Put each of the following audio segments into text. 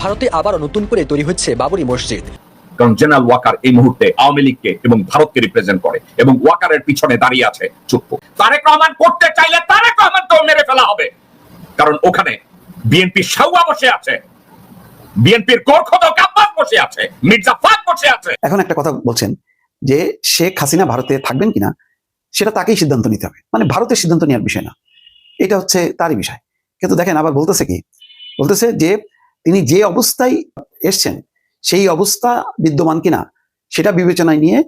ভারতে আবারও নতুন করে তৈরি হচ্ছে বাবরি মসজিদ। কারণ জেনারেল ওয়াকার এই মুহূর্তে আওয়ামী লীগকে এবং ভারতকে রিপ্রেজেন্ট করে এবং ওয়াকারের পিছনে দাঁড়িয়ে আছে চুপ্পু। তারেক রহমান করতে চাইলে তারেক রহমানকেও মেরে ফেলা হবে। কারণ ওখানে বিএনপি সাউয়া বসে আছে। বিএনপির গোরখদক আব্বাস বসে আছে। মির্জা ফাক বসে আছে। এখন একটা কথা বলছেন যে শেখ হাসিনা ভারতে থাকবেন কিনা? সেটা তাকেই সিদ্ধান্ত নিতে হবে। মানে ভারতের সিদ্ধান্ত নেওয়ার বিষয় না। এটা হচ্ছে তারই বিষয়। কিন্তু দেখেন আবার বলতেছে কি? বলতেছে যে তিনি যে অবস্থায় এসছেন সেই অবস্থা বিদ্যমান কিনা সেটা বিবেচনায় নিয়ে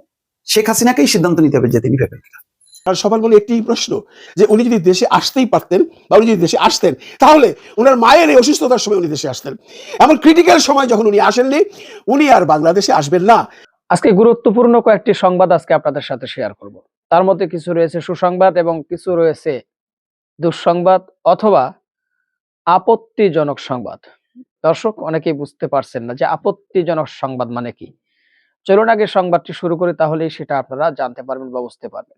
শেখ হাসিনাকেই সিদ্ধান্ত নিতে হবে যে তিনি ভেবেন কিনা। আর সবার মনে একটি প্রশ্ন যে উনি যদি দেশে আসতেই পারতেন বা উনি যদি দেশে আসতেন তাহলে ওনার মায়ের এই অসুস্থতার সময় উনি দেশে আসতেন। এমন ক্রিটিক্যাল সময় যখন উনি আসেননি উনি আর বাংলাদেশে আসবেন না। আজকে গুরুত্বপূর্ণ কয়েকটি সংবাদ আজকে আপনাদের সাথে শেয়ার করব। তার মধ্যে কিছু রয়েছে সুসংবাদ এবং কিছু রয়েছে দুঃসংবাদ অথবা আপত্তিজনক সংবাদ। দর্শক, অনেকেই বুঝতে পারছেন না যে আপত্তিজনক সংবাদ মানে কি। চলুন আগে সংবাদটি শুরু করি, তাহলেই সেটা আপনারা জানতে পারবেন বা বুঝতে পারবেন।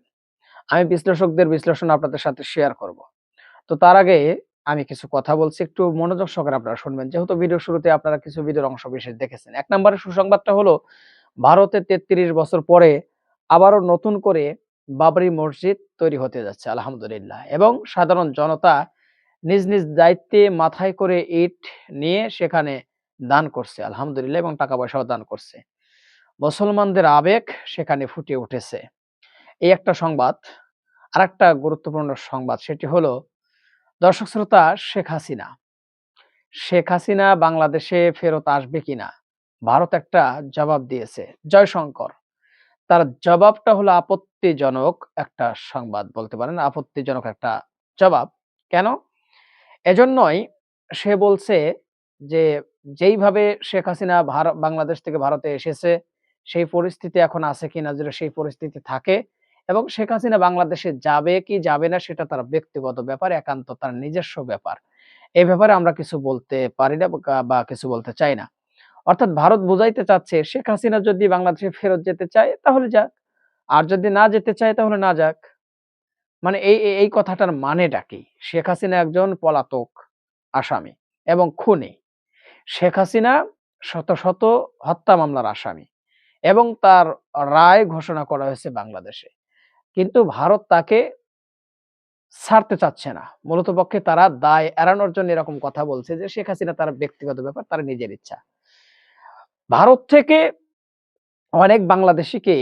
আমি বিশ্লেষকদের বিশ্লেষণ আপনাদের সাথে শেয়ার করব। তো তার আগে আমি কিছু কথা বলছি, একটু মনোযোগ সহকারে আপনারা শুনবেন। যেহেতু ভিডিও শুরুতে আপনারা কিছু ভিডিওর অংশ বিশেষ দেখেছেন। এক নম্বরের সুসংবাদটা হলো, ভারতে তেত্রিশ বছর পরে আবারও নতুন করে বাবরি মসজিদ তৈরি হতে যাচ্ছে, আলহামদুলিল্লাহ। এবং সাধারণ জনতা নিজ নিজ দায়িত্বে মাথায় করে ইট নিয়ে সেখানে দান করছে, আলহামদুলিল্লাহ, এবং টাকা পয়সাও দান করছে। মুসলমানদের আবেগ সেখানে ফুটে উঠেছে। এই একটা সংবাদ। আর একটা গুরুত্বপূর্ণ সংবাদ, সেটি হলো, দর্শক শ্রোতা, শেখ হাসিনা। শেখ হাসিনা বাংলাদেশে ফেরত আসবে কিনা? ভারত একটা জবাব দিয়েছে, জয়শঙ্কর। তার জবাবটা হলো আপত্তিজনক একটা সংবাদ বলতে পারেন। আপত্তিজনক একটা জবাব। কেন? এজন্যই সে বলছে যে, যেইভাবে শেখ হাসিনা ভারত বাংলাদেশ থেকে ভারতে এসেছে, সেই পরিস্থিতি এখন আছে কিনা যেটা সেই পরিস্থিতি থাকে এবং শেখ হাসিনা বাংলাদেশে যাবে কি যাবে না সেটা তার ব্যক্তিগত ব্যাপার, একান্ত তার নিজস্ব ব্যাপার। এই ব্যাপারে আমরা কিছু বলতে পারি না বা কিছু বলতে চাই না। অর্থাৎ ভারত বুঝাইতে চাচ্ছে, শেখ হাসিনা যদি বাংলাদেশে ফেরত যেতে চায়, তাহলে যাক। আর যদি না যেতে চায়, তাহলে না যাক। মানে এই, এই- কথাটার মানেটা কি? শেখ হাসিনা একজন পলাতক আসামি এবং খুনি। শেখ হাসিনা শত শত হত্যা মামলার আসামি এবং তার রায় ঘোষণা করা হয়েছে বাংলাদেশে। কিন্তু ভারত তাকে ছাড়তে চাচ্ছে না। মূলত পক্ষে তারা দায় এড়ানোর জন্য এরকম কথা বলছে যে, শেখ হাসিনা তার ব্যক্তিগত ব্যাপার, তার নিজের ইচ্ছা। ভারত থেকে অনেক বাংলাদেশিকে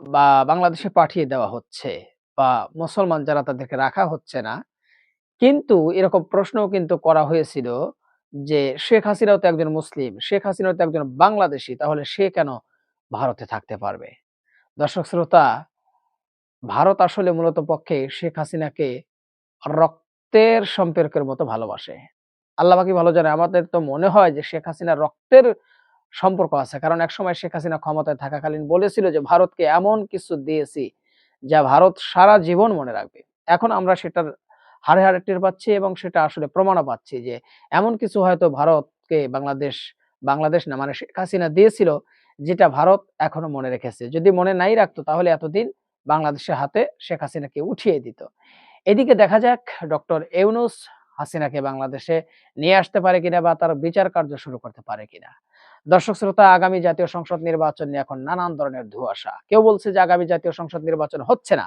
বা বাংলাদেশে পাঠিয়ে দেওয়া হচ্ছে বা মুসলমান যারা তাদেরকে রাখা হচ্ছে না। কিন্তু এরকম প্রশ্নও কিন্তু করা হয়েছিল যে, শেখ হাসিনাও তো একজন মুসলিম, শেখ হাসিনাও তো একজন বাংলাদেশি, তাহলে সে কেন ভারতে থাকতে পারবে? দর্শক শ্রোতা, ভারত আসলে মূলত পক্ষে শেখ হাসিনাকে রক্তের সম্পর্কের মতো ভালোবাসে। আল্লাহ বাকি ভালো জানে? আমাদের তো মনে হয় যে, শেখ হাসিনা রক্তের সম্পর্ক আছে। কারণ একসময় শেখ হাসিনা ক্ষমতায় থাকাকালীন বলেছিল যে, ভারতকে এমন কিছু দিয়েছি যা ভারত সারা জীবন মনে রাখবে। এখন আমরা সেটার হাড়ে হাড়ে টের পাচ্ছি এবং সেটা আসলে প্রমাণও পাচ্ছি যে, এমন কিছু হয়তো ভারতকে বাংলাদেশ বাংলাদেশ না মানে শেখ হাসিনা দিয়েছিল যেটা ভারত এখনও মনে রেখেছে। যদি মনে নাই রাখতো, তাহলে এতদিন বাংলাদেশের হাতে শেখ হাসিনাকে উঠিয়ে দিত। এদিকে দেখা যাক, ডক্টর ইউনুস হাসিনাকে বাংলাদেশে নিয়ে আসতে পারে কিনা বা তার বিচার কার্য শুরু করতে পারে কিনা। দর্শক শ্রোতা, আগামী জাতীয় সংসদ নির্বাচন নিয়ে এখন নানান ধরনের ধোঁয়াশা। কেউ বলছে যে আগামী জাতীয় সংসদ নির্বাচন হচ্ছে না।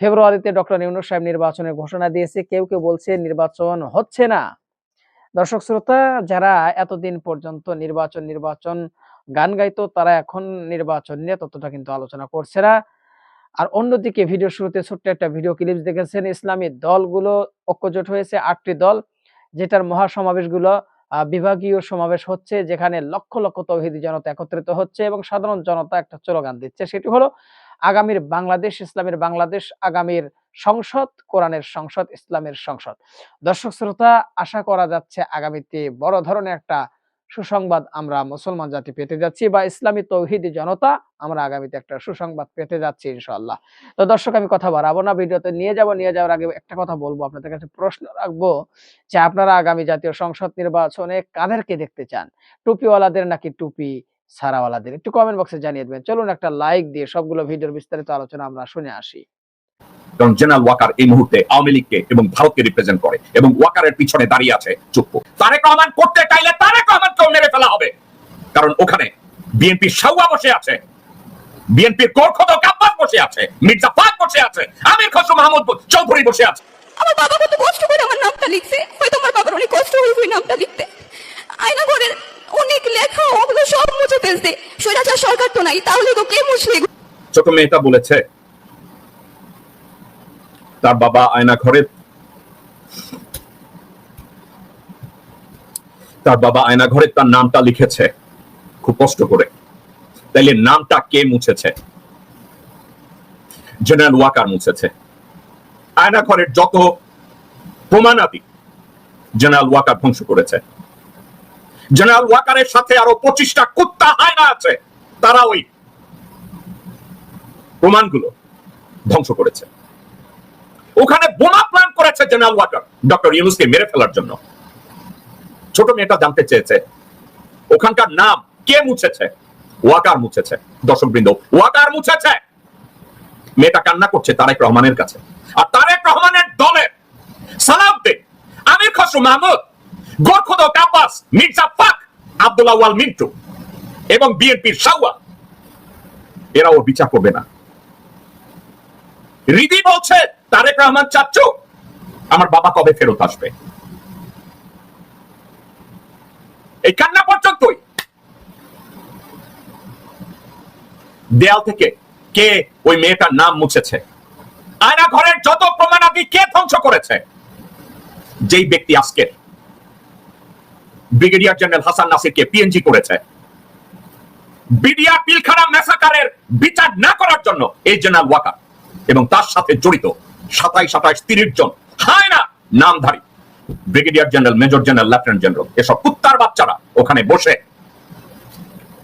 ফেব্রুয়ারিতে ডক্টর ইউনুস সাহেব নির্বাচনের ঘোষণা দিয়েছে, কেউ কেউ বলছে নির্বাচন হচ্ছে না। দর্শক শ্রোতা, যারা এতদিন পর্যন্ত নির্বাচন নির্বাচন গান গাইতো, তারা এখন নির্বাচন নিয়ে ততটা কিন্তু আলোচনা করছে না। আর অন্যদিকে ভিডিও শুরুতে ছোট্ট একটা ভিডিও ক্লিপ দেখেছেন, ইসলামী দলগুলো ঐক্যজোট হয়েছে আটটি দল, যেটার মহাসমাবেশগুলো বিভাগীয় সমাবেশ হচ্ছে, যেখানে লক্ষ লক্ষ তৌহিদি জনতা একত্রিত হচ্ছে এবং সাধারণ জনতা একটা স্লোগান দিচ্ছে। সেটি হলো, আগামীর বাংলাদেশ ইসলামের বাংলাদেশ, আগামীর সংসদ, কোরআনের সংসদ, ইসলামের সংসদ। দর্শক শ্রোতা, আশা করা যাচ্ছে আগামীতে বড় ধরনের একটা সুসংবাদ আমরা মুসলমান জাতি পেতে যাচ্ছি বা ইসলামী তৌহিদি জনতা আমরা আগামীতে একটা সুসংবাদ পেতে যাচ্ছি ইনশাআল্লাহ। তো দর্শক, আমি কথা বাড়াবো না, ভিডিওতে নিয়ে যাব, নিয়ে যাওয়ার আগে একটা কথা বলব, আপনাদের কাছে প্রশ্ন রাখব যে আপনারা আগামী জাতীয় সংসদ নির্বাচনে কাদেরকে দেখতে চান? টুপিওয়ালাদের নাকি টুপি সারাওয়ালাদের একটু কমেন্ট বক্সে জানিয়ে দেবেন। চলুন একটা লাইক দিয়ে সবগুলো ভিডিওর বিস্তারিত আলোচনা আমরা শুনে আসি। কারণ জেনারেল ওয়াকার এই মুহূর্তে আওয়ামী লীগকে এবং ভারতকে রিপ্রেজেন্ট করে এবং ওয়াকারের পিছনে দাঁড়িয়ে আছে চুপ্প তারেক রহমান করতে চাইলে তারেক রহমানকেও মেরে ফেলা হবে। কারণ ওখানে বিএনপির সাউয়া বসে আছে বিএনপির কোরখদ কাব্বাস বসে আছে মির্জা ফাক বসে আছে আমির খসরু মাহমুদ চৌধুরী বসে আছে। আমার বাবা কত কষ্ট করে আমার নামটা লিখছে। হয়তো আমার বাবার অনেক কষ্ট হয়েছে ওই নামটা লিখতে। আয়না ঘরের অনেক লেখা ওগুলো সব মুছে ফেলছে। স্বৈরাচার সরকার তো নাই তাহলে তো কে মুছবে? ছোট মেয়েটা বলেছে তার বাবা আয়না ঘরে। তার বাবা আয়না ঘরে তার নামটা লিখেছে, খুব কষ্ট করে। তাইলে নামটা কে মুছেছে? জেনারেল ওয়াকার মুছেছে। আয়না ঘরের যত প্রমাণাদি জেনারেল ওয়াকার ধ্বংস করেছে। জেনারেল ওয়াকারের সাথে আরও পঁচিশটা কুত্তা হায়না আছে, তারা ওই প্রমাণগুলো ধ্বংস করেছে। ওখানে বোমা প্ল্যান করেছে জেনারেল ওয়াকার ডক্টর ইউনুসকে মেরে ফেলার জন্য। ছোট মেয়েটা জানতে চেয়েছে, ওখানকার নাম কে মুছেছে? ওয়াকার মুছেছে, দর্শক বৃন্দ, ওয়াকার মুছেছে। মেয়েটা কান্না করছে তারেক রহমানের কাছে। আর তারেক রহমানের দলের সালাউদ্দিন, আমির খসরু মাহমুদ, গোরখদ কাব্বাস, মির্জা ফাক আব্দুল্লাহ ওয়াল মিন্টু এবং বিএনপির সাউয়া এরা ওর বিচার করবে না। রিদি বলছে তারেক রহমান চাচ্চু আমার বাবা কবে ফেরত আসবে? এই কান্না পর্যন্তই। দেয়াল থেকে কে ওই মেয়েটার নাম মুছেছে? আয়না ঘরের যত প্রমাণাদি কে ধ্বংস করেছে? যেই ব্যক্তি আজকে ব্রিগেডিয়ার জেনারেল হাসান নাসিরকে পিএনজি করেছে। বিডিআর পিলখানা ম্যাসাকারের বিচার না করার জন্য এই জেনারেল ওয়াকার এবং তার সাথে জড়িত সাতাইশ সাতাইশ তিরিশ জন। হায় না! নামধারী। Brigadier general, major general, lieutenant general, এসব কুত্তার বাচ্চারা ওখানে বসে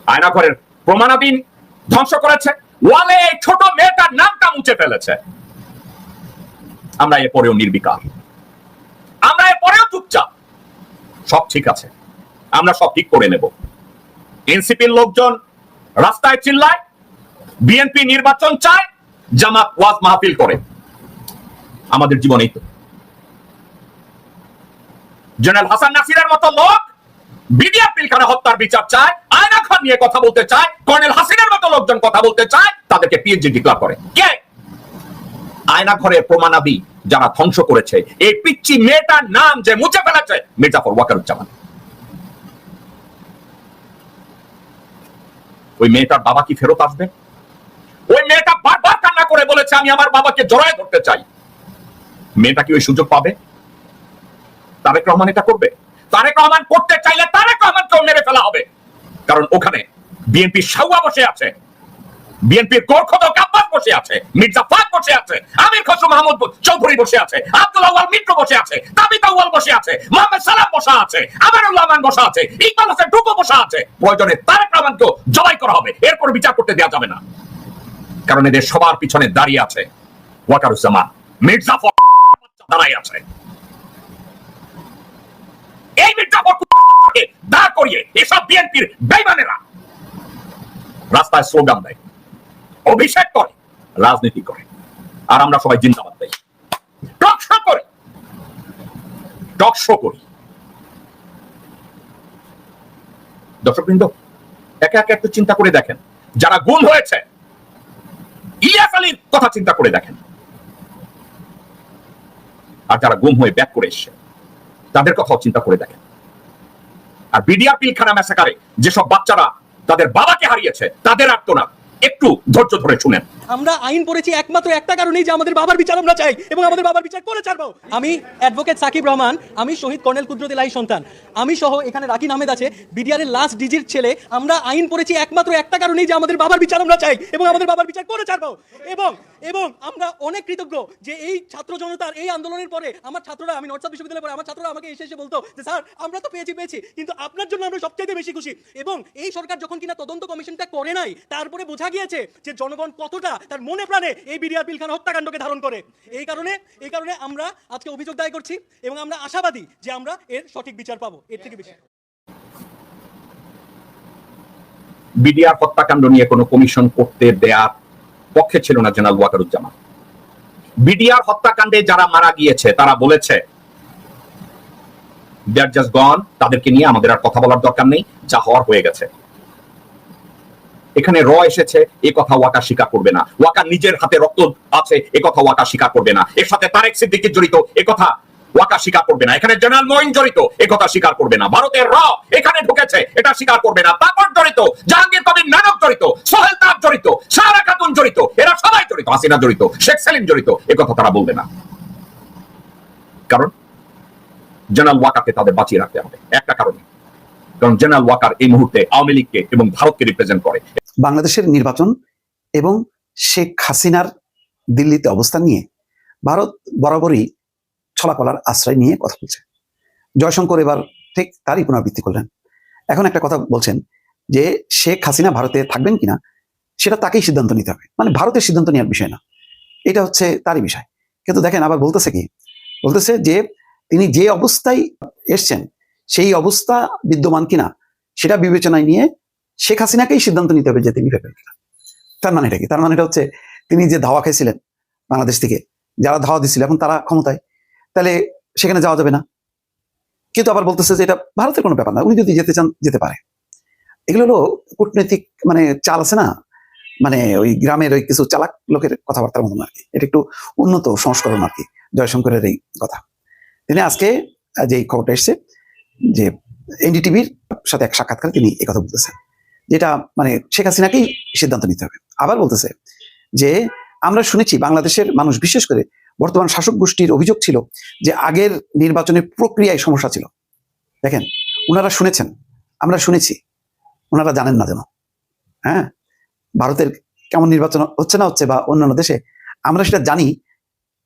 আয়নাঘরের প্রমাণাধীন ধ্বংস করেছে। ওয়ালে ছোট মেয়েটার নামটা মুছে ফেলেছে। আমরা এরপরেও নির্বিকার। আমরা এরপরেও চুপচাপ। সব ঠিক আছে। আমরা সব ঠিক করে নেব। এনসিপির লোকজন রাস্তায় চিল্লায়, বিএনপি নির্বাচন চায়, জামাত ওয়াজ মাহফিল করে। আমাদের জীবনেই তো। জেনারেল হাসান নাসিরের মতো লোক বিডিআর হত্যার বিচার চায়, আয়না খান নিয়ে কথা বলতে চায়, কর্নেল হাসিনের মতো লোকজন কথা বলতে চায়, তাদেরকে পিএনজি ডিক্লার করে। কে? আয়না প্রমাণাদি যারা ধ্বংস করেছে, এই পিচ্ছি মেয়েটার নাম যে মুছে ফেলেছে মির্জাফর ওই মেয়েটার বাবা কি ফেরত আসবে? ওই মেয়েটা বারবার কান্না করে বলেছে, আমি আমার বাবাকে জড়ায় ধরতে চাই। মেয়েটা কি ওই সুযোগ পাবে? তারেক রহমান এটা করবে? তারেক রহমান করতে চাইলে তারেক রহমানকেও মেরে ফেলা হবে। কারণ ওখানে বিএনপির সাউয়া বসে আছে, বিএনপির কোরখদ কাব্বাস বসে আছে, মির্জা ফাক বসে আছে, আমির খসরু মাহমুদ চৌধুরী বসে আছে আব্দুল্লাহ ওয়াল মিত্র বসে আছে, তাবিতা ওয়াল বসে আছে, মোহাম্মদ সালাম বসা আছে আমিরুল্লাহ মান বসা আছে, ইকবাল হোসেন টুকু বসা আছে। প্রয়োজনে তারেক রহমানকেও জবাই করা হবে, এরপর বিচার করতে দেওয়া যাবে না। কারণ এদের সবার পিছনে দাঁড়িয়ে আছে ওয়াকারুজ্জামান মির্জাফর দাঁড়াই আছে। এই দাঁড় করিয়ে এসব বিএনপির বেইমানেরা রাস্তায় স্লোগান দেয়, অভিষেক করে, রাজনীতি করে, আর আমরা সবাই জিন্দাবাদ শো করি করি। দর্শকবৃন্দ, একে একে একটু চিন্তা করে দেখেন। যারা গুম হয়েছে, ইলিয়াস আলীর কথা চিন্তা করে দেখেন। যারা গুম হয়ে ব্যাক করে এসছে, তাদের কথাও চিন্তা করে দেখেন। আর বিডিআর পিলখানা ম্যাসাকারে যেসব বাচ্চারা তাদের বাবাকে হারিয়েছে, তাদের আত্মনাথ একটু ধৈর্য ধরে শুনেন। আমরা আইন পড়েছি একমাত্র একটা কারণেই যে আমাদের বাবার বিচার আমরা চাই এবং আমাদের বাবার বিচার করে ছাড়বো। আমি অ্যাডভোকেট সাকিব রহমান, আমি শহীদ কর্নেল কুদরত এলাহি সন্তান। আমি সহ এখানে রাকিন আহমেদ আছে বিডিআর এর লাস্ট ডিজির ছেলে। আমরা আইন পড়েছি একমাত্র একটা কারণেই যে আমাদের বাবার বিচার আমরা চাই এবং আমাদের বাবার বিচার করে ছাড়বো। এবং এবং আমরা অনেক কৃতজ্ঞ যে এই ছাত্র জনতার এই আন্দোলনের পরে আমার ছাত্ররা, আমি নর্থ সাউথ বিশ্ববিদ্যালয়ের পরে আমার ছাত্ররা আমাকে এসে এসে বলতো যে, স্যার, আমরা তো পেয়েছি পেয়েছি। কিন্তু আপনার জন্য আমরা সবচেয়ে বেশি খুশি। এবং এই সরকার যখন কিনা তদন্ত কমিশনটা করে নাই, তারপরে বোঝা গিয়েছে যে জনগণ কতটা তার মনে প্রাণে এই বিডিআর পিলখানা হত্যাকাণ্ডকে ধারণ করে। এই কারণে এই কারণে আমরা আজকে অভিযোগ দায় করছি এবং আমরা আশাবাদী যে আমরা এর সঠিক বিচার পাবো। এর থেকে বেশি। বিডিআর হত্যাকাণ্ড নিয়ে কোনো কমিশন করতে দেয়ার পক্ষে ছিল না জেনারেল ওয়াকারুজ্জামান। বিডিআর হত্যাকাণ্ডে যারা মারা গিয়েছে, তারা বলেছে দেয়ার জাস্ট গন তাদেরকে নিয়ে আমাদের আর কথা বলার দরকার নেই, যা হওয়ার হয়ে গেছে। এখানে র এসেছে, এ কথা ওয়াকা স্বীকার করবে না। ওয়াকা নিজের হাতে রক্ত আছে, এ কথা ওয়াকা স্বীকার করবে না। এর সাথে তারেক সিদ্দিকি জড়িত, এ কথা ওয়াকা স্বীকার করবে না। এখানে জেনারেল মঈন জড়িত, এ কথা স্বীকার করবে না। ভারতের র এখানে ঢুকেছে, এটা স্বীকার করবে না। জড়িত, জাহাঙ্গীর কবির নানক জড়িত, সোহেল তার জড়িত, সারা খাতুন জড়িত, এরা সবাই জড়িত, হাসিনা জড়িত, শেখ সেলিম জড়িত, এ কথা তারা বলবে না। কারণ জেনারেল ওয়াকাকে তাদের বাঁচিয়ে রাখতে হবে, একটা কারণে। কারণ জেনারেল ওয়াকার এই মুহূর্তে আওয়ামী লীগকে এবং ভারতকে রিপ্রেজেন্ট করে। বাংলাদেশের নির্বাচন এবং শেখ হাসিনার দিল্লিতে অবস্থান নিয়ে ভারত বরাবরই ছলাকলার আশ্রয় নিয়ে কথা বলছে। জয়শঙ্কর এবার ঠিক তারই পুনরাবৃত্তি করলেন। এখন একটা কথা বলছেন যে শেখ হাসিনা ভারতে থাকবেন কিনা সেটা তাকেই সিদ্ধান্ত নিতে হবে। মানে ভারতের সিদ্ধান্ত নেওয়ার বিষয় না। এটা হচ্ছে তারই বিষয়। কিন্তু দেখেন আবার বলতেছে কি? বলতেছে যে তিনি যে অবস্থায় এসছেন সেই অবস্থা বিদ্যমান কিনা সেটা বিবেচনায় নিয়ে শেখ হাসিনাকেই সিদ্ধান্ত নিতে হবে যে তিনি কিনা। তার মানে এটা কি? তার মানে এটা হচ্ছে তিনি যে ধাওয়া খাইছিলেন বাংলাদেশ থেকে, যারা ধাওয়া দিচ্ছিল এখন তারা ক্ষমতায়, তাহলে সেখানে যাওয়া যাবে না। কিন্তু আবার বলতেছে যে এটা ভারতের কোনো ব্যাপার না, উনি যদি যেতে চান, যেতে পারে। এগুলো হলো কূটনৈতিক মানে চাল আছে না? মানে ওই গ্রামের ওই কিছু চালাক লোকের কথাবার্তার মতন আর কি। এটা একটু উন্নত সংস্করণ আর কি, জয়শঙ্করের এই কথা। তিনি আজকে যে খবরটা এসছে যে এনডিটিভির সাথে এক সাক্ষাৎকার তিনি এই কথা বলতেছেন, যেটা মানে শেখ হাসিনাকেই সিদ্ধান্ত নিতে হবে। আবার বলতেছে যে, আমরা শুনেছি বাংলাদেশের মানুষ, বিশেষ করে বর্তমান শাসক গোষ্ঠীর অভিযোগ ছিল যে আগের নির্বাচনের প্রক্রিয়ায় সমস্যা ছিল। দেখেন ওনারা শুনেছেন, আমরা শুনেছি ওনারা জানেন না যেন। হ্যাঁ? ভারতের কেমন নির্বাচন হচ্ছে না হচ্ছে বা অন্যান্য দেশে, আমরা সেটা জানি,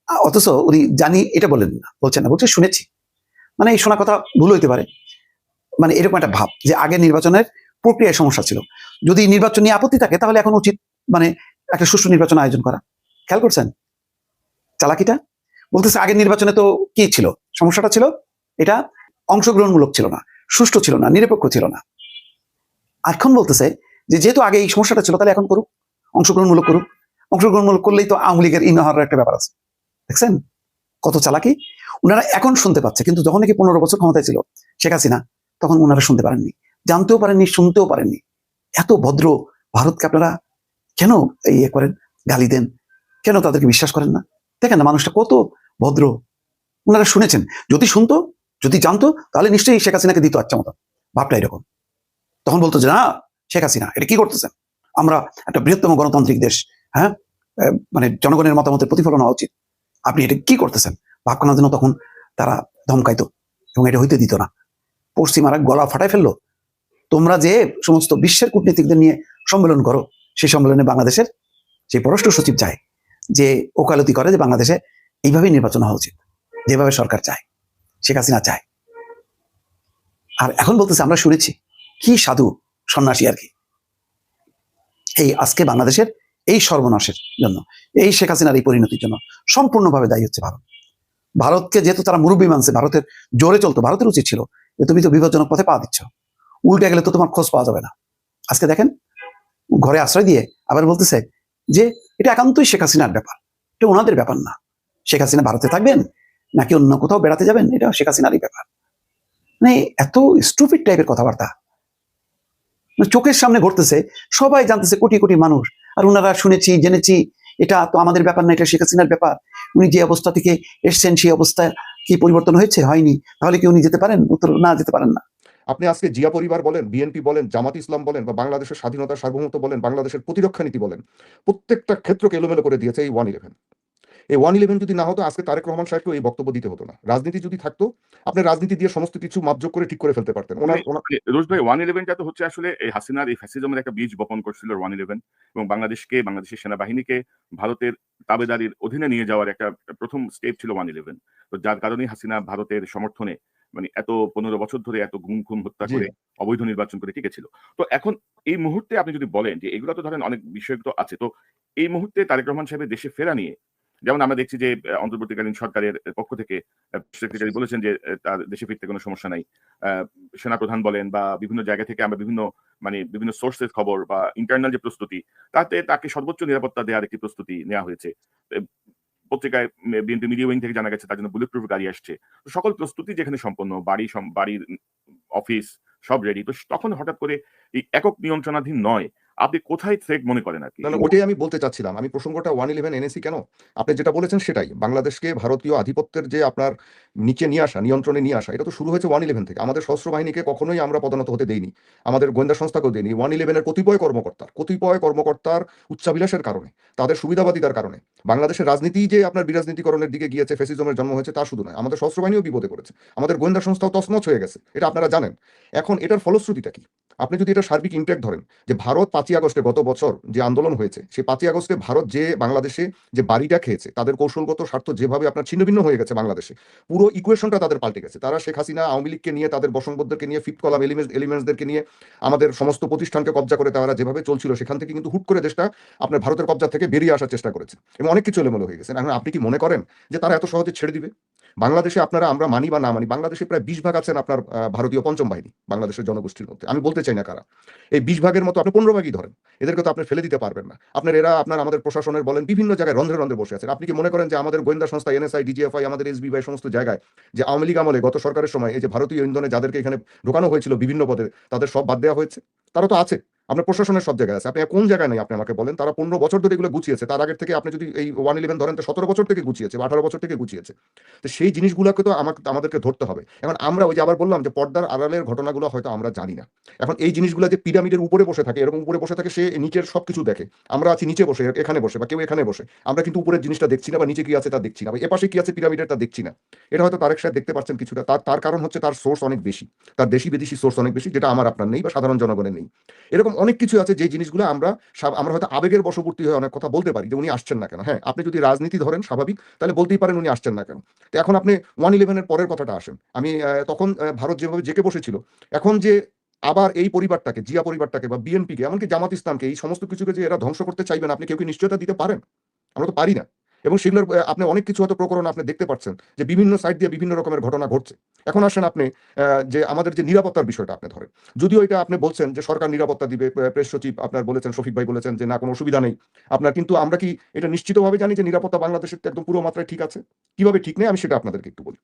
অথচ উনি জানি এটা বলেন না, বলছেন না, বলছে শুনেছি। মানে এই শোনা কথা ভুল হইতে পারে। মানে এরকম একটা ভাব যে আগের নির্বাচনের প্রক্রিয়ায় সমস্যা ছিল। যদি নির্বাচন নিয়ে আপত্তি থাকে, তাহলে এখন উচিত মানে একটা সুষ্ঠু নির্বাচন আয়োজন করা। খেয়াল করছেন? চালাকিটা? বলতেছে আগের নির্বাচনে তো কি ছিল? সমস্যাটা ছিল এটা অংশগ্রহণমূলক ছিল না, সুষ্ঠু ছিল না, নিরপেক্ষ ছিল না। এখন বলতেছে যে যেহেতু আগে এই সমস্যাটা ছিল, তাহলে এখন করুক, অংশগ্রহণমূলক করুক। অংশগ্রহণমূলক করলেই তো আওয়ামী লীগের ইন একটা ব্যাপার আছে। দেখছেন? কত চালাকি ওনারা এখন শুনতে পাচ্ছে, কিন্তু যখন নাকি পনেরো বছর ক্ষমতায় ছিল, শেখ হাসিনা, তখন ওনারা শুনতে পারেননি, জানতেও পারেননি, শুনতেও পারেননি। এত ভদ্র ভারতকে আপনারা কেন এই ইয়ে করেন, গালি দেন? কেন তাদেরকে বিশ্বাস করেন না? দেখেন না, মানুষটা কত ভদ্র। ওনারা শুনেছেন, যদি শুনতো, যদি জানতো, তাহলে নিশ্চয়ই শেখ হাসিনাকে দিত আচ্ছা মতো। ভাবটা এরকম। তখন বলতো যে, না, শেখ হাসিনা, এটা কি করতেছেন? আমরা একটা বৃহত্তম গণতান্ত্রিক দেশ হ্যাঁ? মানে জনগণের মতামতের প্রতিফলন হওয়া উচিত। আপনি এটা কি করতেছেন? ভাবখানা যেন তখন তারা ধমকাইতো এবং এটা হইতে দিত না। পশ্চিমারা গলা ফাটাই ফেলল। তোমরা যে সমস্ত বিশ্বের কূটনীতিকদের নিয়ে সম্মেলন করো, সেই সম্মেলনে বাংলাদেশের যে পররাষ্ট্র সচিব চায় যে ওকালতি করে যে বাংলাদেশে এইভাবেই নির্বাচন হওয়া উচিত, যেভাবে সরকার চায়, শেখ হাসিনা চায়। আর এখন বলতেছে, আমরা শুনেছি, কি সাধু সন্ন্যাসী আর কি। এই আজকে বাংলাদেশের এই সর্বনাশের জন্য, এই শেখ হাসিনার এই পরিণতির জন্য সম্পূর্ণভাবে দায়ী হচ্ছে ভারত। ভারতকে যেহেতু তারা মুরব্বী মানছে, ভারতের জোরে চলতো, ভারতের উচিত ছিল যে তুমি তো বিপজ্জনক পথে পা দিচ্ছ। উল্টে গেলে তো তোমার খোঁজ পাওয়া যাবে না। আজকে দেখেন, ঘরে আশ্রয় দিয়ে আবার বলতেছে যে এটা একান্তই শেখ হাসিনার ব্যাপার। এটা ওনাদের ব্যাপার না। শেখ হাসিনা ভারতে থাকবেন, নাকি অন্য কোথাও বেড়াতে যাবেন? এটা শেখ হাসিনারই ব্যাপার। মানে এত স্টুপিড টাইপের কথাবার্তা। মানে চোখের সামনে ঘটতেছে, সবাই জানতেছে কোটি কোটি মানুষ আর ওনারা শুনেছি, জেনেছি, এটা তো আমাদের ব্যাপার না, এটা শেখ হাসিনার ব্যাপার। উনি যে অবস্থা থেকে এসছেন, সেই অবস্থায় কি পরিবর্তন হয়েছে? হয়নি। তাহলে কি উনি যেতে পারেন? উত্তর, না, যেতে পারেন না। আপনি আজকে জিয়া পরিবার বলেন, বিএনপি বলেন, জামাত ইসলাম বলেন, বা বাংলাদেশের স্বাধীনতা সার্বভৌমত্ব বলেন, বাংলাদেশের প্রতিরক্ষা নীতি বলেন, প্রত্যেকটা ক্ষেত্রকে এলোমেলো করে দিয়েছে এই ওয়ান ইলেভেন। এই ওয়ান ইলেভেন যদি না হতো আজকে তারেক রহমান সাহেবকেও এই বক্তব্য দিতে হতো না। রাজনীতি যদি থাকতো আপনি রাজনীতি দিয়ে সমস্ত কিছু মাপযোগ করে ঠিক করে ফেলতে পারতেন। ওনার ওনার মানে রোজ ভাই ওয়ান ইলেভেনটা তো হচ্ছে আসলে এই হাসিনার এই ফ্যাসিজমের একটা বীজ বপন করছিল ওয়ান ইলেভেন এবং বাংলাদেশকে বাংলাদেশের সেনাবাহিনীকে ভারতের তাবেদারির অধীনে নিয়ে যাওয়ার একটা প্রথম স্টেপ ছিল ওয়ান ইলেভেন তো যার কারণেই হাসিনা ভারতের সমর্থনে মানে এত পনেরো বছর ধরে এত গুম খুম হত্যা করে অবৈধ নির্বাচন করে টিকেছিল। তো এখন এই মুহূর্তে আপনি যদি বলেন যে এগুলো তো ধরেন অনেক বিষয় তো আছে তো এই মুহূর্তে তারেক রহমান সাহেবের দেশে ফেরা নিয়ে যেমন আমরা দেখছি যে অন্তর্বর্তীকালীন সরকারের পক্ষ থেকে সেক্রেটারি বলেছেন যে তার দেশে ফিরতে কোনো সমস্যা নাই। সেনাপ্রধান বলেন বা বিভিন্ন জায়গা থেকে আমরা বিভিন্ন মানে বিভিন্ন সোর্সের খবর বা ইন্টারনাল যে প্রস্তুতি, তাতে তাকে সর্বোচ্চ নিরাপত্তা দেওয়ার একটি প্রস্তুতি নেওয়া হয়েছে। পত্রিকায় বিএনপি মিডিয়া উইং থেকে জানা গেছে তার জন্য বুলেট প্রুফ গাড়ি আসছে। সকল প্রস্তুতি যেখানে সম্পন্ন, বাড়ি বাড়ির অফিস সব রেডি তো তখন হঠাৎ করে এই একক নিয়ন্ত্রণাধীন নয় আপনি কোথায় থ্রেট মনে করেন আর কি? ওটাই আমি বলতে চাচ্ছিলাম। আমি প্রসঙ্গটা ওয়ান ইলেভেন এনেছি কেন? আপনি যেটা বলেছেন সেটাই। বাংলাদেশকে ভারতীয় আধিপত্যের যে আপনার নিচে নিয়ে আসা, নিয়ন্ত্রণে নিয়ে আসা, এটা তো শুরু হয়েছে ওয়ান ইলেভেন থেকে। আমাদের সশস্ত্র বাহিনীকে কখনোই আমরা পদোন্নত হতে দেইনি। আমাদের গোয়েন্দা সংস্থাকেও দেয়নি ওয়ান ইলেভেনের কতিপয় কর্মকর্তার কতিপয় কর্মকর্তার উচ্চাবিলাসের কারণে, তাদের সুবিধাবাদিতার কারণে, বাংলাদেশের রাজনীতি যে আপনার বিরাজনীতিকরণের দিকে গিয়েছে ফেসিজমের জন্ম হয়েছে, তা শুধু নয়, আমাদের সশস্ত্র বাহিনীও বিপদে পড়েছে। আমাদের গোয়েন্দা সংস্থাও তছনছ হয়ে গেছে, এটা আপনারা জানেন। এখন এটার ফলশ্রুতিটা কি? আপনি যদি এটা সার্বিক ইম্প্যাক্ট ধরেন, যে ভারত পাঁচই আগস্টে গত বছর যে আন্দোলন হয়েছে, সেই পাঁচই আগস্টে ভারত যে বাংলাদেশে যে বাড়িটা খেয়েছে, তাদের কৌশলগত স্বার্থ যেভাবে আপনার ছিন্নভিন্ন হয়ে গেছে বাংলাদেশে, পুরো ইকুয়েশনটা তাদের পাল্টে গেছে। তারা শেখ হাসিনা, আওয়ামী লীগকে নিয়ে, তাদের বসংবদ্ধকে নিয়ে ফিফথ কলাম এলিমেন্টস এলিমেন্টসদেরকে নিয়ে, আমাদের সমস্ত প্রতিষ্ঠানকে কবজা করে তারা যেভাবে চলছিল, সেখান থেকে কিন্তু হুট করে দেশটা আপনার ভারতের কবজা থেকে বেরিয়ে আসার চেষ্টা করেছে। এবং অনেক কিছু এলোমেলো হয়ে গেছে। এখন আপনি কি মনে করেন যে তারা এত সহজে ছেড়ে দিবে? বাংলাদেশে আপনারা আমরা মানি বা না মানি, বাংলাদেশে প্রায় বিশ ভাগ আছেন আপনার ভারতীয় পঞ্চম বাহিনী, বাংলাদেশের জনগোষ্ঠীর মধ্যে। আমি বলতে চাই না কারা? এই বিশ ভাগের মতো আপনি পনেরো ভাগই ধরেন। এদেরকে তো আপনি ফেলে দিতে পারবেন না। আপনার এরা, আপনার আমাদের প্রশাসনের বলেন বিভিন্ন জায়গায় রন্ধ্রে রন্ধ্রে বসে আছেন। আপনি কি মনে করেন যে আমাদের গোয়েন্দা সংস্থা, এনএসআই, ডিজিএফআই, আমাদের এস বাই সমস্ত জায়গায় যে আওয়ামী লীগ আমলে গত সরকারের সময় এই যে ভারতীয় ইন্ধনে যাদেরকে এখানে ঢোকানো হয়েছিল বিভিন্ন পদে, তাদের সব বাদ দেওয়া হয়েছে? তারা তো আছে। আপনার প্রশাসনের সব জায়গায় আছে। আপনি কোন জায়গায় নেই, আপনি আমাকে বলেন। তারা পনেরো বছর ধরে এগুলো গুছিয়েছে। তার আগের থেকে আপনি যদি এই ওয়ান ইলেভেন ধরেন, তো সতেরো বছর থেকে গুছিয়েছে বা আঠারো বছর থেকে গুছিয়েছে। তো সেই জিনিসগুলোকে তো আমাকে আমাদেরকে ধরতে হবে। এখন আমরা ওই যে আবার বললাম যে পর্দার আড়ালের ঘটনাগুলো হয়তো আমরা জানি না। এখন এই জিনিসগুলো যে পিরামিডের উপরে বসে থাকে, এরকম উপরে বসে থাকে সে নিচের সব কিছু দেখে। আমরা আছি নিচে বসে, এখানে বসে বা কেউ এখানে বসে। আমরা কিন্তু উপরের জিনিসটা দেখছি না বা নিচে কি আছে তা দেখছি না বা এপাশে কি আছে পিরামিডের তা দেখছি না। এটা হয়তো তারেক সাহেব দেখতে পাচ্ছেন কিছুটা। তার তার কারণ হচ্ছে তার সোর্স অনেক বেশি। তার দেশি বিদেশি সোর্স অনেক বেশি, যেটা আমার আপনার নেই বা সাধারণ জনগণের নেই। এরকম অনেক কিছু আছে যে জিনিসগুলো আমরা আমরা হয়তো আবেগের বশবর্তী হয়ে অনেক কথা বলতে পারি যে উনি আসছেন না কেন। হ্যাঁ আপনি যদি রাজনীতি ধরেন, স্বাভাবিক, তাহলে বলতেই পারেন উনি আসছেন না কেন। তো এখন আপনি ওয়ান ইলেভেনের পরের কথাটা আসেন। আমি তখন ভারত যেভাবে জেকে বসেছিল, এখন যে আবার এই পরিবারটাকে, জিয়া পরিবারটাকে বা বিএনপিকে, এমনকি জামাত ইসলামকে, এই সমস্ত কিছুকে যে এরা ধ্বংস করতে চাইবেন আপনি কেউ কি নিশ্চয়তা দিতে পারেন? আমরা তো পারি না। এবং সেগুলোর আপনি অনেক কিছু হয়তো প্রকরণ আপনি দেখতে পাচ্ছেন যে বিভিন্ন সাইড দিয়ে বিভিন্ন রকমের ঘটনা ঘটছে। এখন আসেন আপনি যে আমাদের যে নিরাপত্তার বিষয়টা আপনি ধরেন। যদিও এটা আপনি বলছেন যে সরকার নিরাপত্তা দিবে প্রেস সচিব আপনার বলেছেন, শফিক ভাই বলেছেন যে না, কোনো অসুবিধা নেই। আপনার কিন্তু আমরা কি এটা নিশ্চিতভাবে জানি যে নিরাপত্তা বাংলাদেশের একদম পুরো মাত্রায় ঠিক আছে? কীভাবে ঠিক নেই? আমি সেটা আপনাদেরকে একটু বলি।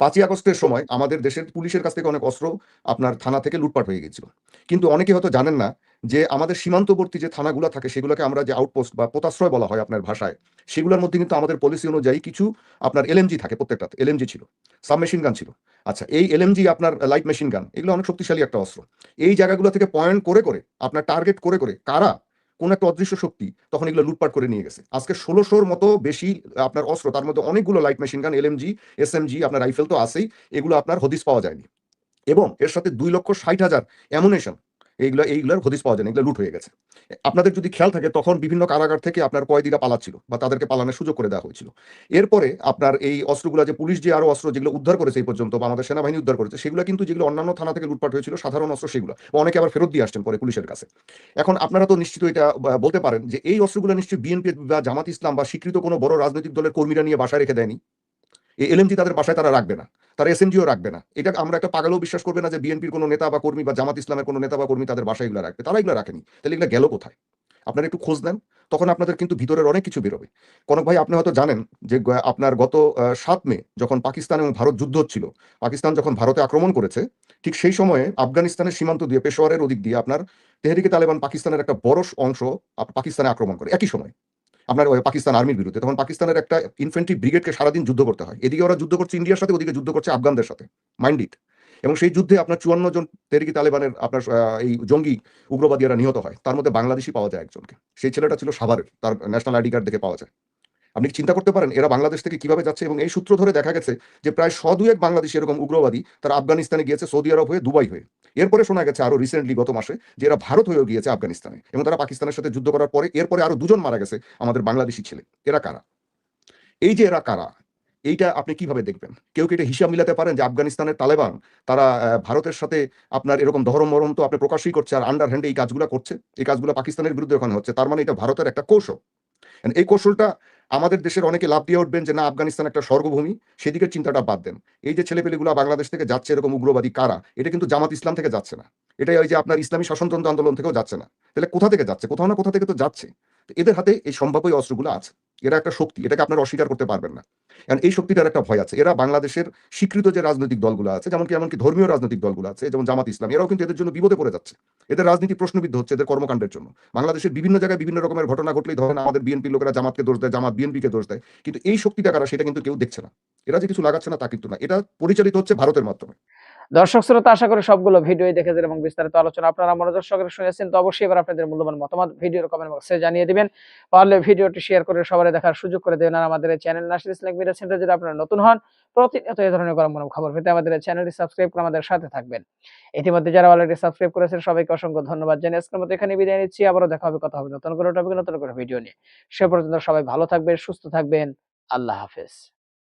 পাঁচই আগস্টের সময় আমাদের দেশের পুলিশের কাছ থেকে অনেক অস্ত্র আপনার থানা থেকে লুটপাট হয়ে গেছিল কিন্তু অনেকে হয়তো জানেন না যে আমাদের সীমান্তবর্তী যে থানাগুলো থাকে সেগুলোকে আমরা যে আউটপোস্ট বা পোতাশ্রয় বলা হয় আপনার ভাষায়, সেগুলোর মধ্যে কিন্তু আমাদের পলিসি অনুযায়ী কিছু আপনার এলএমজি থাকে প্রত্যেকটাতে। এলএমজি ছিল সাব মেশিন গান ছিল। আচ্ছা এই এলএমজি আপনার লাইট মেশিন গান, এগুলো অনেক শক্তিশালী একটা অস্ত্র। এই জায়গাগুলো থেকে পয়েন্ট করে করে, আপনার টার্গেট করে করে কারা কোন একটা অদৃশ্য শক্তি তখন এগুলো লুটপাট করে নিয়ে গেছে। আজকে ষোলোশোর মতো বেশি আপনার অস্ত্র, তার মধ্যে অনেকগুলো light machine gun LMG SMG আপনার রাইফেল তো আছেই, এগুলো আপনার হদিস পাওয়া যায়নি। এবং এর সাথে দুই লক্ষ ষাট হাজার অ্যামুনেশন এইগুলো, এইগুলোর হদিস পাওয়া যায়নি এগুলো লুট হয়ে গেছে। আপনাদের যদি খেয়াল থাকে, তখন বিভিন্ন কারাগার থেকে আপনার কয়েদিরা পালাচ্ছিল বা তাদেরকে পালানোর সুযোগ করে দেওয়া হয়েছিল। এরপরে আপনার এই অস্ত্রগুলো যে পুলিশ যে আরও অস্ত্র যেগুলো উদ্ধার করেছে এই পর্যন্ত বা আমাদের সেনাবাহিনী উদ্ধার করেছে, সেগুলো কিন্তু যেগুলো অন্যান্য থানা থেকে লুটপাট হয়েছিল, সাধারণ অস্ত্র সেগুলো অনেকে আবার ফেরত দিয়ে আসছেন পরে পুলিশের কাছে। এখন আপনারা তো নিশ্চিত এটা বলতে পারেন যে এই অস্ত্রগুলো নিশ্চয়ই বিএনপি বা জামাত ইসলাম বা স্বীকৃত কোনো বড় রাজনৈতিক দলের কর্মীরা নিয়ে বাসায় রেখে দেয়নি। এই এলএমজি তাদের বাসায় তারা রাখবে না, তারা এসএমজিও রাখবে না। এটা আমরা একটা পাগলও বিশ্বাস করবে না যে বিএনপির কোনো নেতা বা কর্মী বা জামাত ইসলামের কোনো নেতা বা কর্মী তাদের বাসায় এগুলো রাখবে। তারা এগুলো রাখেনি। তাহলে এগুলো গেল কোথায়? আপনারা একটু খোঁজ নেন, তখন আপনাদের কিন্তু ভিতরের অনেক কিছু বেরোবে। কনক ভাই, আপনি হয়তো জানেন যে আপনার গত সাত মে যখন পাকিস্তান এবং ভারত যুদ্ধ হচ্ছিল, পাকিস্তান যখন ভারতে আক্রমণ করেছে, ঠিক সেই সময়ে আফগানিস্তানের সীমান্ত দিয়ে, পেশোয়ারের ওদিক দিয়ে আপনার তেহরিকে তালেবান পাকিস্তানের একটা বড় অংশ পাকিস্তানে আক্রমণ করে। একই সময়। আপনার পাকিস্তান আর্মির বিরুদ্ধে, তখন পাকিস্তানের একটা ইনফেন্ট্রি ব্রিগেডকে সারাদিন যুদ্ধ করতে হয়। এদিকে ওরা যুদ্ধ করছে ইন্ডিয়ার সাথে, ওদিকে যুদ্ধ করছে আফগানদের সাথে মাইন্ড ইট এবং সেই যুদ্ধে আপনার চুয়ান্ন জন তেরিকি তালেবানের আপনার এই জঙ্গি উগ্রবাদীরা নিহত হয়। তার মধ্যে বাংলাদেশি পাওয়া যায় একজনকে। সেই ছেলেটা ছিল সাভারের, তার ন্যাশনাল আইডি কার্ড দেখে পাওয়া যায়। আপনি চিন্তা করতে পারেন, এরা বাংলাদেশ থেকে কীভাবে যাচ্ছে এবং এই সূত্র ধরে দেখা গেছে যে প্রায় শ বাংলাদেশি এরকম উগ্রবাদী তারা আফগানিস্তানে গিয়েছে, সৌদি আরব হয়ে দুবাই হয়ে। এরপরে শোনা গেছে আরও রিসেন্টলি গত মাসে যে এরা ভারত হয়েও গিয়েছে আফগানিস্তানে এবং তারা পাকিস্তানের সাথে যুদ্ধ করার পরে এরপরে আরও দুজন মারা গেছে আমাদের বাংলাদেশি ছেলে। এরা কারা? এই যে এরা কারা, এইটা আপনি কীভাবে দেখবেন? কেউ কি এটা হিসাব মিলাতে পারেন যে আফগানিস্তানের তালেবান তারা ভারতের সাথে আপনার এরকম ধরম মরম তো আপনি প্রকাশই করছে আর আন্ডার হ্যান্ডে এই কাজগুলো করছে? এই কাজগুলো পাকিস্তানের বিরুদ্ধে ওখানে হচ্ছে, তার মানে এটা ভারতের একটা কৌশল। এই কৌশলটা আমাদের দেশের অনেকে লাভ দিয়ে উঠবেন যে, না, আফগানিস্তান একটা স্বর্গভূমি। সেদিকের চিন্তাটা বাদ দেন। এই যে ছেলেপেলেগুলো বাংলাদেশ থেকে যাচ্ছে এরকম উগ্রবাদী কারা, এটা কিন্তু জামাত ইসলাম থেকে যাচ্ছে না। এটা ওই যে আপনার ইসলামী শাসনতন্ত্র আন্দোলন থেকেও যাচ্ছে না। তাহলে কোথা থেকে যাচ্ছে? কোথাও না কোথা থেকে তো যাচ্ছে। এদের হাতে এই সম্ভাব্য অস্ত্রগুলো আছে। এরা একটা শক্তি, এটাকে আপনারা অস্বীকার করতে পারবেন না। কারণ এই শক্তিটার একটা ভয় আছে। এরা বাংলাদেশের স্বীকৃত যে রাজনৈতিক দলগুলো আছে যেমন কি এমনকি ধর্মীয় রাজনৈতিক দলগুলো আছে, যেমন জামাত ইসলাম, এরাও কিন্তু এদের জন্য বিপদে পড়ে যাচ্ছে। এদের রাজনীতি প্রশ্নবিদ্ধ হচ্ছে এদের কর্মকাণ্ডের জন্য। বাংলাদেশের বিভিন্ন জায়গায় বিভিন্ন রকমের ঘটনা ঘটলেই ধরেন আমাদের বিএনপি লোকেরা জামাতকে দোষ দেয়, জামাত বিএনপিকে দোষ দেয়। কিন্তু এই শক্তিটা কারা সেটা কিন্তু কেউ দেখছে না। এরা যে কিছু লাগাচ্ছে না তা কিন্তু না। এটা পরিচালিত হচ্ছে ভারতের মাধ্যমে। দর্শক শ্রোতা, আশা করি সবগুলো ভিডিও দেখেছেন এবং বিস্তারিত আলোচনা আপনারা মনোযোগ সহকারে শুনেছেন। তো অবশ্যই এবার আপনাদের মূল্যবান মতামত ভিডিওর কমেন্ট বক্সে জানিয়ে দিবেন। পারলে ভিডিওটি শেয়ার করে সবাই দেখার সুযোগ করে দেবেন আর আমাদের channel Nasir Islam media centre যদি আপনারা নতুন হন, প্রতিনিয়ত এই ধরনের গরম গরম খবর পেতে আমাদের চ্যানেলটি সাবস্ক্রাইব করে আমাদের সাথে থাকবেন। ইতিমধ্যে যারা অলরেডি সাবস্ক্রাইব করেছেন, সবাইকে অসংখ্য ধন্যবাদ জানিয়ে আজকের মতো এখানে বিদায় নিচ্ছি। আবারও দেখা হবে, কথা হবে নতুন করে টপিক নতুন করে ভিডিও নিয়ে। সে পর্যন্ত সবাই ভালো থাকবেন, সুস্থ থাকবেন। আল্লাহ হাফেজ।